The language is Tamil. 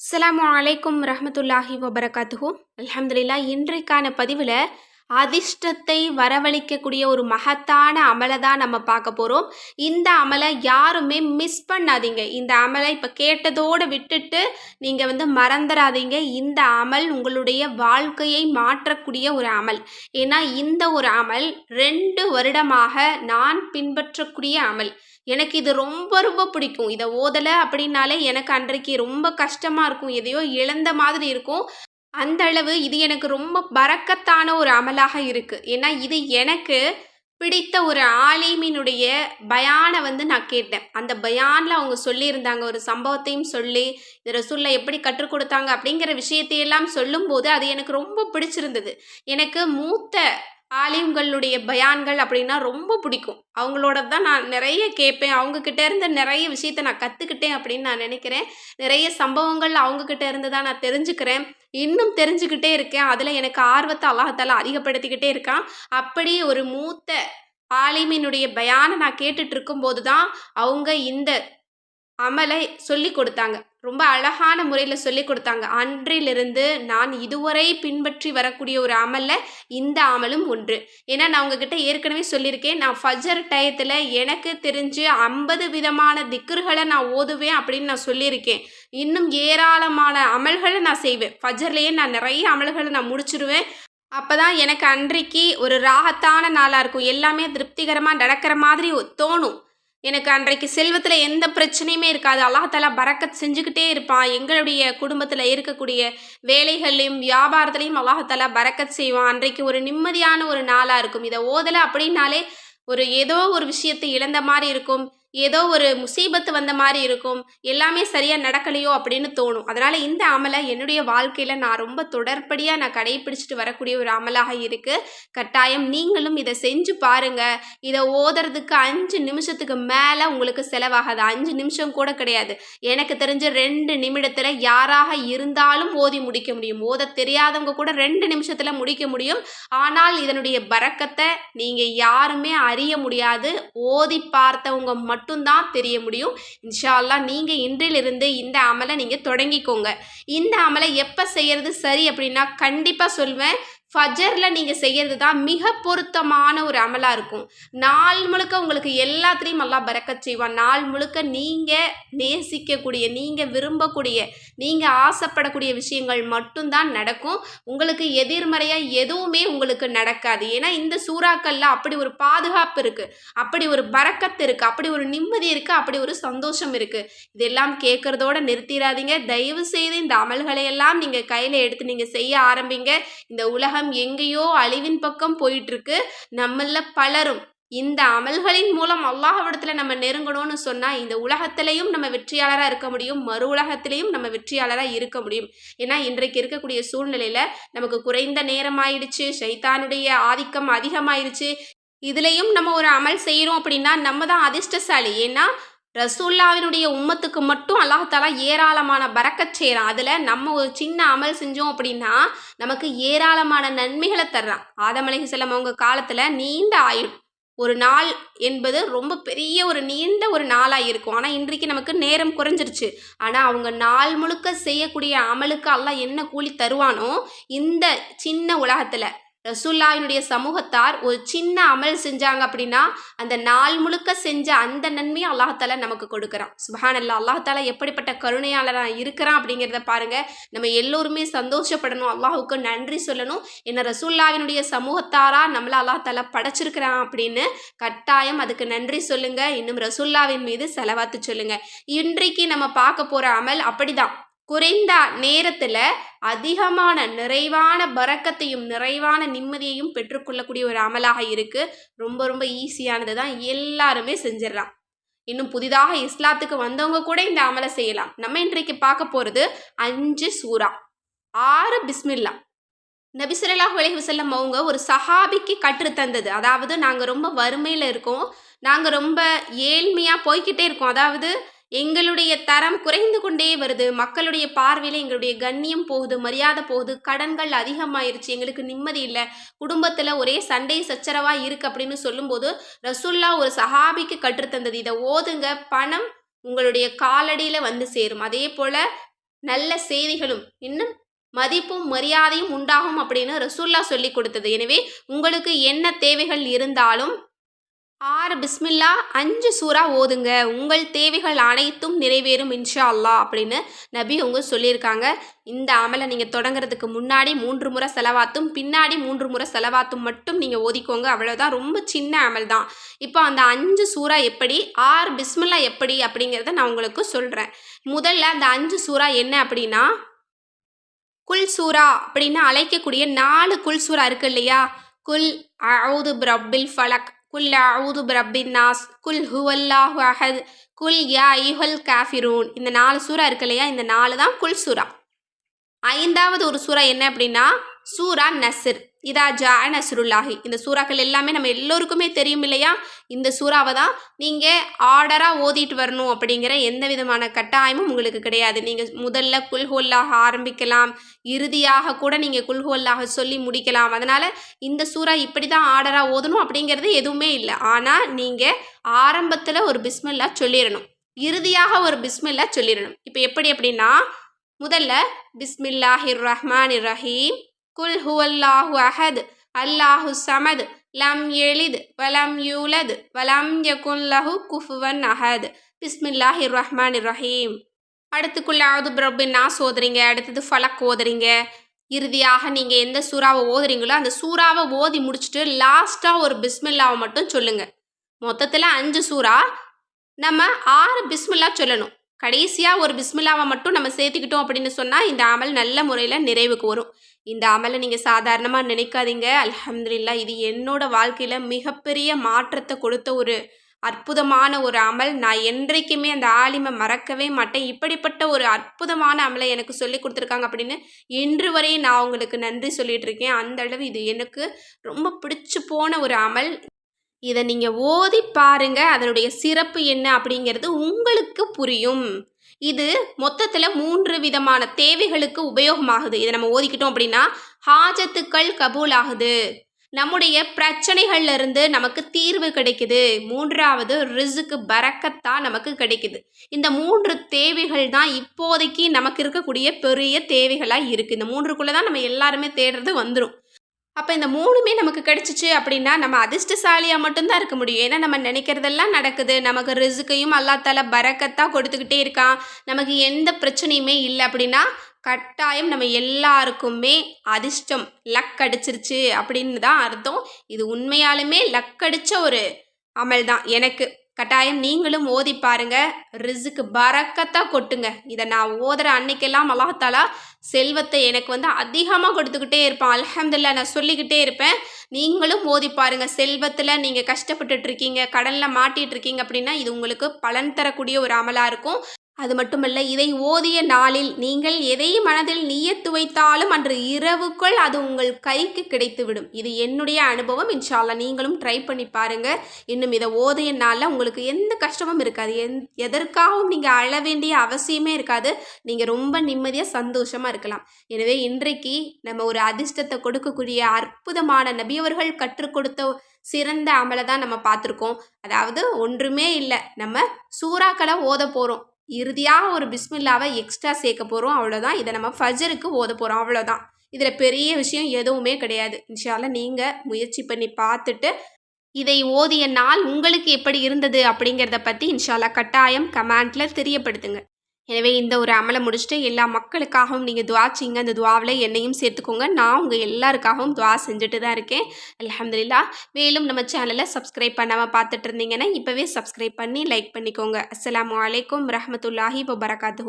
அஸ்ஸலாமு அலைக்கும் ரஹமத்துல்லாஹி வபரகாத்துஹு. அலமதுல்லா இன்றைக்கான பதிவில் அதிர்ஷ்டத்தை வரவழைக்கக்கூடிய ஒரு மகத்தான அமலை தான் நம்ம பார்க்க போகிறோம் இந்த அமலை யாருமே மிஸ் பண்ணாதீங்க. இந்த அமலை இப்போ கேட்டதோடு விட்டுட்டு நீங்கள் வந்து மறந்துடாதீங்க இந்த அமல் உங்களுடைய வாழ்க்கையை மாற்றக்கூடிய ஒரு அமல். ஏன்னா இந்த ஒரு அமல் ரெண்டு வருடமாக நான் பின்பற்றக்கூடிய அமல். எனக்கு இது ரொம்ப ரொம்ப பிடிக்கும். இதை ஓதலை அப்படின்னாலே எனக்கு அன்றைக்கு ரொம்ப கஷ்டமாக இருக்கும். எதையோ இழந்த மாதிரி இருக்கும். அந்த அளவு இது எனக்கு ரொம்ப பறக்கத்தான ஒரு அமலாக இருக்குது ஏன்னா இது எனக்கு பிடித்த ஒரு ஆலிமினுடைய பயானை வந்து நான் கேட்டேன். அந்த பயானில் அவங்க சொல்லியிருந்தாங்க ஒரு சம்பவத்தையும் சொல்லி இந்த ரசூலில் எப்படி கற்றுக் கொடுத்தாங்க அப்படிங்கிற விஷயத்தையெல்லாம் சொல்லும்போது அது எனக்கு ரொம்ப பிடிச்சிருந்தது. எனக்கு மூத்த ஆலிம்களுடைய பயான்கள் அப்படின்னா ரொம்ப பிடிக்கும். அவங்களோட தான் நான் நிறைய கேட்பேன். அவங்கக்கிட்ட இருந்து நிறைய விஷயத்த நான் கற்றுக்கிட்டேன் அப்படின்னு நான் நினைக்கிறேன். நிறைய சம்பவங்கள் அவங்கக்கிட்ட இருந்து தான் நான் தெரிஞ்சுக்கிறேன். இன்னும் தெரிஞ்சுக்கிட்டே இருக்கேன். அதில் எனக்கு ஆர்வத்தை அல்லாஹால அதிகப்படுத்திக்கிட்டே இருக்கான். அப்படி ஒரு மூத்த ஆலிமினுடைய பயானை நான் கேட்டுட்டு இருக்கும்போது தான் அவங்க இந்த அமலை சொல்லி கொடுத்தாங்க. ரொம்ப அழகான முறையில் சொல்லி கொடுத்தாங்க. அன்றிலிருந்து நான் இதுவரை பின்பற்றி வரக்கூடிய ஒரு அமலில் இந்த அமலும் ஒன்று. ஏன்னா நான் உங்ககிட்ட ஏற்கனவே சொல்லியிருக்கேன். நான் ஃபஜர் டயத்தில் எனக்கு தெரிஞ்சு ஐம்பது விதமான திக்கர்களை நான் ஓதுவேன் அப்படின்னு நான் சொல்லியிருக்கேன். இன்னும் ஏராளமான அமல்களை நான் செய்வேன். ஃபஜர்லேயே நான் நிறைய அமல்களை நான் முடிச்சிருவேன். அப்போ தான் எனக்கு அன்றைக்கு ஒரு ராகத்தான நாளாக இருக்கும். எல்லாமே திருப்திகரமாக நடக்கிற மாதிரி தோணும். எனக்கு அன்றைக்கு செல்வத்தில் எந்த பிரச்சனையுமே இருக்காது. அல்லாஹாலா பறக்கத் செஞ்சுக்கிட்டே இருப்பான். எங்களுடைய குடும்பத்தில் இருக்கக்கூடிய வேலைகள்லையும் வியாபாரத்துலையும் அல்லாஹாலா பறக்கத் செய்வான். அன்றைக்கு ஒரு நிம்மதியான ஒரு நாளாக இருக்கும். இதை ஓதலை அப்படின்னாலே ஒரு ஏதோ ஒரு விஷயத்தை இழந்த மாதிரி இருக்கும். ஏதோ ஒரு முசீபத்து வந்த மாதிரி இருக்கும். எல்லாமே சரியாக நடக்கலையோ அப்படின்னு தோணும். அதனால் இந்த அமலை என்னுடைய வாழ்க்கையில் நான் ரொம்ப தொடர்படியாக நான் கடைபிடிச்சிட்டு வரக்கூடிய ஒரு அமலாக இருக்குது கட்டாயம் நீங்களும் இதை செஞ்சு பாருங்கள் இதை ஓதுறதுக்கு அஞ்சு நிமிஷத்துக்கு மேலே உங்களுக்கு செலவாகாது. அஞ்சு நிமிஷம் கூட கிடையாது. எனக்கு தெரிஞ்ச ரெண்டு நிமிடத்தில் யாராக இருந்தாலும் ஓதி முடிக்க முடியும். ஓத தெரியாதவங்க கூட ரெண்டு நிமிஷத்தில் முடிக்க முடியும். ஆனால் இதனுடைய பறக்கத்தை நீங்கள் யாருமே அறிய முடியாது. ஓதி பார்த்தவங்க மட்டும் மட்டும்தான் தெரிய முடியும். இன்ஷா அல்லா நீங்கள் இன்றிலிருந்து இந்த அமலை நீங்கள் தொடங்கிக்கோங்க. இந்த அமலை எப்போ செய்கிறது சரி அப்படின்னா கண்டிப்பாக சொல்வேன். ஃபஜரில் நீங்கள் செய்கிறது தான் மிக பொருத்தமான ஒரு அமலாக இருக்கும். நாள் முழுக்க உங்களுக்கு எல்லாத்துலேயும் நல்லா பறக்க செய்வான். நாள் முழுக்க நீங்கள் நேசிக்கக்கூடிய நீங்கள் விரும்பக்கூடிய நீங்கள் ஆசைப்படக்கூடிய விஷயங்கள் மட்டும்தான் நடக்கும். உங்களுக்கு எதிர்மறையாக எதுவுமே உங்களுக்கு நடக்காது. ஏன்னா இந்த சூறாக்களில் அப்படி ஒரு பாதுகாப்பு இருக்குது அப்படி ஒரு பறக்கத்து இருக்குது அப்படி ஒரு நிம்மதி இருக்குது அப்படி ஒரு சந்தோஷம் இருக்குது இதெல்லாம் கேட்குறதோட நிறுத்திடாதீங்க. தயவு செய்து இந்த அமல்களை எல்லாம் நீங்கள் கையில் எடுத்து நீங்கள் செய்ய ஆரம்பிங்க. இந்த உலக உலகம் எங்கேயோ அழிவின் பக்கம் போயிட்டுருக்கு. நம்மள பலரும். இந்த அமல்களின் மூலம் அல்லாஹவிடத்தில் நம்ம நெருங்கணும்னு சொன்னால் இந்த உலகத்திலையும் நம்ம வெற்றியாளராக இருக்க முடியும். மறு உலகத்திலையும் நம்ம வெற்றியாளராக இருக்க முடியும். ஏன்னா இன்றைக்கு இருக்கக்கூடிய சூழ்நிலையில் நமக்கு குறைந்த நேரம் ஆயிடுச்சு சைத்தானுடைய ஆதிக்கம் அதிகமாயிடுச்சு இதுலேயும் நம்ம ஒரு அமல் செய்கிறோம் அப்படின்னா நம்ம தான் அதிர்ஷ்டசாலி. ஏன்னா ரசூல்லாவினுடைய உம்மத்துக்கு மட்டும் அல்லாஹாலா ஏராளமான பறக்கச் செய்கிறான் அதில் நம்ம ஒரு சின்ன அமல் செஞ்சோம் அப்படின்னா நமக்கு ஏராளமான நன்மைகளை தர்றான். ஆதமலை செல்லம் அவங்க காலத்தில் நீண்ட ஆயுள். ஒரு நாள் என்பது ரொம்ப பெரிய ஒரு நீண்ட ஒரு நாளாக இருக்கும். ஆனால் இன்றைக்கு நமக்கு நேரம் குறைஞ்சிருச்சு. ஆனால் அவங்க நாள் முழுக்க செய்யக்கூடிய அமலுக்கு எல்லாம் என்ன கூலி தருவானோ இந்த சின்ன உலகத்தில் ரசுல்லாவினுடைய சமூகத்தார் ஒரு சின்ன அமல் செஞ்சாங்க அப்படின்னா அந்த நாள் முழுக்க செஞ்ச அந்த நன்மையை அல்லாஹால நமக்கு கொடுக்குறான். சுபஹான் அல்லா அல்லாஹால எப்படிப்பட்ட கருணையாளராக இருக்கிறான் அப்படிங்கிறத பாருங்க. நம்ம எல்லோருமே சந்தோஷப்படணும். அல்லாஹுக்கு நன்றி சொல்லணும். என்ன ரசூல்லாவினுடைய சமூகத்தாரா நம்மள அல்லாஹால படைச்சிருக்கிறான் அப்படின்னு கட்டாயம் அதுக்கு நன்றி சொல்லுங்க. இன்னும் ரசுல்லாவின் மீது செலவாத்து சொல்லுங்க. இன்றைக்கு நம்ம பார்க்க போற அமல் அப்படிதான். குறைந்த நேரத்தில் அதிகமான நிறைவான பறக்கத்தையும் நிறைவான நிம்மதியையும் பெற்றுக்கொள்ளக்கூடிய ஒரு அமலாக இருக்குது ரொம்ப ரொம்ப ஈஸியானது தான். எல்லாருமே செஞ்சிடலாம். இன்னும் புதிதாக இஸ்லாத்துக்கு வந்தவங்க கூட இந்த அமலை செய்யலாம். நம்ம இன்றைக்கு பார்க்க போகிறது அஞ்சு சூறா. ஆறு பிஸ்மில்லா. நபிசுரலாஹ் உலகி வசல்லம் அவங்க ஒரு சஹாபிக்கு கற்று தந்தது. அதாவது நாங்கள் ரொம்ப வறுமையில் இருக்கோம். நாங்கள் ரொம்ப ஏழ்மையாக போய்கிட்டே இருக்கோம். அதாவது எங்களுடைய தரம் குறைந்து கொண்டே வருது. மக்களுடைய பார்வையில் எங்களுடைய கண்ணியம் போகுது மரியாதை போகுது கடன்கள் அதிகமாயிருச்சு. எங்களுக்கு நிம்மதி இல்லை. குடும்பத்தில் ஒரே சண்டை சச்சரவாக இருக்குது அப்படின்னு சொல்லும்போது ரசுல்லா ஒரு சஹாபிக்கு கற்றுத்தந்தது இதை ஓதுங்க பணம் உங்களுடைய காலடியில் வந்து சேரும். அதே போல் நல்ல செய்திகளும் இன்னும் மதிப்பும் மரியாதையும் உண்டாகும் அப்படின்னு ரசூல்லா சொல்லி கொடுத்தது. எனவே உங்களுக்கு என்ன தேவைகள் இருந்தாலும் ஆறு பிஸ்மில்லா அஞ்சு சூறா ஓதுங்க. உங்கள் தேவைகள் அனைத்தும் நிறைவேறும் இன்ஷா அல்லா அப்படின்னு நபி உங்க சொல்லியிருக்காங்க. இந்த அமலை நீங்கள் தொடங்குறதுக்கு முன்னாடி மூன்று முறை செலவாத்தும் பின்னாடி மூன்று முறை செலவாத்தும் மட்டும் நீங்கள் ஓதிக்கோங்க. அவ்வளோதான் ரொம்ப சின்ன அமல் தான். இப்போ அந்த அஞ்சு சூறா எப்படி ஆறு பிஸ்மில்லா எப்படி அப்படிங்கிறத நான் உங்களுக்கு சொல்கிறேன் முதல்ல அந்த அஞ்சு சூறா என்ன அப்படின்னா குல் சூறா அப்படின்னு அழைக்கக்கூடிய நாலு குல் சூறா இருக்கு இல்லையா? குல் அவுது பிரபில் ஃபலக் குல் அவுது பிரபின் நாஸ் குல் ஹுவல்லாஹு அஹத் குல் யா ஐஹல் காஃபிரூன் இந்த நாலு சூறா இருக்கு இல்லையா? இந்த நாலு தான் குல் சூரா ஐந்தாவது ஒரு சூறா என்ன அப்படின்னா சூரா நசிர் இதா ஜா நஸ்ருல்லாஹி இந்த சூறாக்கள் எல்லாமே நம்ம எல்லோருக்குமே தெரியும் இல்லையா? இந்த சூறாவை தான் நீங்கள் ஆர்டராக ஓதிட்டு வரணும் அப்படிங்கிற எந்த விதமான கட்டாயமும் உங்களுக்கு கிடையாது. நீங்கள் முதல்ல குல்ஹோல்லாக ஆரம்பிக்கலாம். இறுதியாக கூட நீங்கள் குல்ஹோல்லாக சொல்லி முடிக்கலாம். அதனால் இந்த சூறா இப்படி தான் ஆர்டராக ஓதணும் அப்படிங்கிறது எதுவுமே இல்லை. ஆனால் நீங்கள் ஆரம்பத்தில் ஒரு பிஸ்மில்லா சொல்லிடணும். இறுதியாக ஒரு பிஸ்மில்லா சொல்லிடணும். இப்போ எப்படி அப்படின்னா முதல்ல பிஸ்மில்லாஹிர் ரஹ்மான் ரஹீம். குல் ஹுவல்லாஹு அஹத் அல்லாஹு சமத் லம் எளித் வலம் யூலத் வலம் யகுன் லஹு குஃபுவன் அஹத். பிஸ்மில்லாஹி ரஹ்மான் ரஹீம் அடுத்து குல்லாவது பிரபின் நாஸ் ஓதுறீங்க அடுத்தது ஃபலக் ஓதுறீங்க இறுதியாக நீங்கள் எந்த சூறாவை ஓதுறீங்களோ அந்த சூறாவை ஓதி முடிச்சுட்டு லாஸ்ட்டாக ஒரு பிஸ்மில்லாவை மட்டும் சொல்லுங்கள் மொத்தத்தில் அஞ்சு சூறா. நம்ம ஆறு பிஸ்மில்லா சொல்லணும். கடைசியாக ஒரு பிஸ்மில்லாவை மட்டும் நம்ம சேர்த்துக்கிட்டோம் அப்படின்னு சொன்னால் இந்த அமல் நல்ல முறையில் நிறைவுக்கு வரும் இந்த அமலை நீங்கள் சாதாரணமாக நினைக்காதீங்க. அலமதுல்லா இது என்னோட வாழ்க்கையில் மிகப்பெரிய மாற்றத்தை கொடுத்த ஒரு அற்புதமான ஒரு அமல். நான் என்றைக்குமே அந்த ஆலிமை மறக்கவே மாட்டேன். இப்படிப்பட்ட ஒரு அற்புதமான அமலை எனக்கு சொல்லி கொடுத்துருக்காங்க அப்படின்னு இன்று வரையும் நான் உங்களுக்கு நன்றி சொல்லிட்டு இருக்கேன். அந்த அளவு இது எனக்கு ரொம்ப பிடிச்சு போன ஒரு அமல். இதை நீங்கள் ஓதி பாருங்க. அதனுடைய சிறப்பு என்ன அப்படிங்கிறது உங்களுக்கு புரியும். இது மொத்தத்தில் மூன்று விதமான தேவைகளுக்கு உபயோகமாகுது. இதை நம்ம ஓதிக்கிட்டோம் அப்படின்னா ஹாஜத்துக்கள் கபூல் ஆகுது நம்முடைய பிரச்சனைகள்ல இருந்து நமக்கு தீர்வு கிடைக்குது. மூன்றாவது ரிசுக்கு பறக்கத்தான் நமக்கு கிடைக்குது. இந்த மூன்று தேவைகள் தான் இப்போதைக்கு நமக்கு இருக்கக்கூடிய பெரிய தேவைகளாக இருக்குது இந்த மூன்றுக்குள்ளே தான் நம்ம எல்லாருமே தேடுறது வந்துடும் அப்போ இந்த மூணுமே நமக்கு கிடைச்சிச்சு அப்படின்னா நம்ம அதிர்ஷ்டசாலியாக மட்டும்தான் இருக்க முடியும். ஏன்னா நம்ம நினைக்கிறதெல்லாம் நடக்குது. நமக்கு ரிசுக்கையும் அல்லாத்தால தால பறக்கத்தான் கொடுத்துக்கிட்டே இருக்கான். நமக்கு எந்த பிரச்சனையுமே இல்லை அப்படின்னா கட்டாயம் நம்ம எல்லாருக்குமே அதிர்ஷ்டம் லக் அடிச்சிருச்சு அப்படின்னு தான் அர்த்தம். இது உண்மையாலுமே லக் அடித்த ஒரு அமல் தான் எனக்கு கட்டாயம் நீங்களும் ஓதி பாருங்க. ரிசுக்கு பறக்கத்தான் கொட்டுங்க. இதை நான் ஓதுற அன்னைக்கெல்லாம் அல்லாஹாலா செல்வத்தை எனக்கு வந்து அதிகமாக கொடுத்துக்கிட்டே இருப்பான். அலமதுல்லா நான் சொல்லிக்கிட்டே இருப்பேன். நீங்களும் ஓதி பாருங்க. செல்வத்தில் நீங்கள் கஷ்டப்பட்டுட்டு இருக்கீங்க. கடலில் மாட்டிகிட்டு இருக்கீங்க அப்படின்னா இது உங்களுக்கு பலன் தரக்கூடிய ஒரு அமலாக இருக்கும். அது மட்டுமல்ல இதை ஓதிய நாளில் நீங்கள் எதை மனதில் நீயத்து வைத்தாலும் அன்று இரவுக்குள் அது உங்கள் கைக்கு கிடைத்துவிடும். இது என்னுடைய அனுபவம். இன்ஷால்லா நீங்களும் ட்ரை பண்ணி பாருங்கள் இன்னும் இதை ஓதிய நாளில் உங்களுக்கு எந்த கஷ்டமும் இருக்காது. எந் எதற்காகவும் நீங்கள் அழ வேண்டிய அவசியமே இருக்காது. நீங்கள் ரொம்ப நிம்மதியாக சந்தோஷமாக இருக்கலாம். எனவே இன்றைக்கு நம்ம ஒரு அதிர்ஷ்டத்தை கொடுக்கக்கூடிய அற்புதமான நபியவர்கள் கற்றுக் கொடுத்த சிறந்த அமலை தான் நம்ம பார்த்துருக்கோம். அதாவது ஒன்றுமே இல்லை. நம்ம சூறாக்களை ஓத போகிறோம் இறுதியாக ஒரு பிஸ்மில்லாவை எக்ஸ்ட்ரா சேர்க்க போகிறோம் அவ்வளோதான் இதை நம்ம ஃபஜருக்கு ஓத போகிறோம் அவ்வளோதான் இதில் பெரிய விஷயம் எதுவுமே கிடையாது. இன்ஷால்ல நீங்கள் முயற்சி பண்ணி பார்த்துட்டு இதை ஓதிய நாள் உங்களுக்கு எப்படி இருந்தது அப்படிங்கிறத பற்றி இன்ஷால்லா கட்டாயம் கமெண்ட்டில் தெரியப்படுத்துங்க. எனவே இந்த ஒரு அமலை முடிச்சுட்டு எல்லா மக்களுக்காகவும் நீங்கள் துவா செய்யுங்க. அந்த துவாவில் என்னையும் சேர்த்துக்கோங்க. நான் உங்கள் எல்லாருக்காகவும் துவா செஞ்சுட்டு தான் இருக்கேன். அலமதுல்லா மேலும் நம்ம சேனலை சப்ஸ்கிரைப் பண்ணாமல் பார்த்துட்டு இருந்தீங்கன்னா இப்போவே சப்ஸ்கிரைப் பண்ணி லைக் பண்ணிக்கோங்க. அஸ்லாம் வலைக்கம் ரஹமத்துல்லாஹி வபரகாத்து